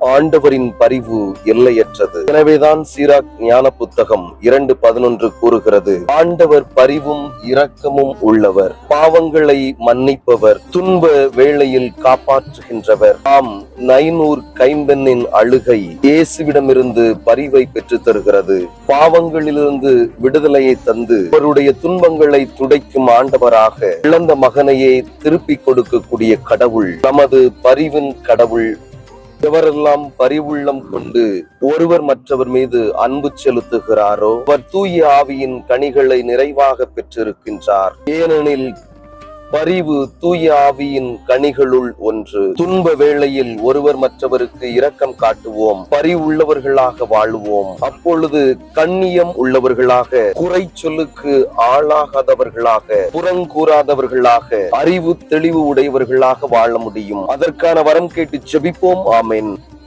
ஆண்டவரின் பரிவு எல்லையற்றது. எனவேதான் சீராக் ஞான புத்தகம் இரண்டு பதினொன்று கூறுகிறது. ஆண்டவர் பரிவும் இரக்கமும் உள்ளவர். பாவங்களை மன்னிப்பவர். துன்ப வேளையில் காப்பாற்றுகின்றவர். ஆம் நைனூர் கைம்பெண்ணின் அழுகை இயேசுவிடமிருந்து பரிவை பெற்றுத் தருகிறது. பாவங்களிலிருந்து விடுதலையை தந்து அவருடைய துன்பங்களை துடைக்கும் ஆண்டவராக இழந்த மகனையே திருப்பிக் கொடுக்கக்கூடிய கடவுள். நமது பரிவின் கடவுள் எவரெல்லாம் பரிவுள்ளம் கொண்டு ஒருவர் மற்றவர் மீது அன்பு செலுத்துகிறாரோ அவர் தூய ஆவியின் கனிகளை நிறைவாக பெற்றிருக்கின்றார். ஏனெனில் பரிவு தூய ஆவியின் கனிகளுள் ஒன்று. துன்ப வேளையில் ஒருவர் மற்றவருக்கு இரக்கம் காட்டுவோம். பரிவுள்ளவர்களாக வாழுவோம். அப்பொழுது கண்ணியம் உள்ளவர்களாக குறை சொல்லுக்கு ஆளாகாதவர்களாக புறங்கூறாதவர்களாக அறிவு தெளிவு உடையவர்களாக வாழ முடியும். அதற்கான வரம் கேட்டு ஜெபிப்போம் ஆமென்.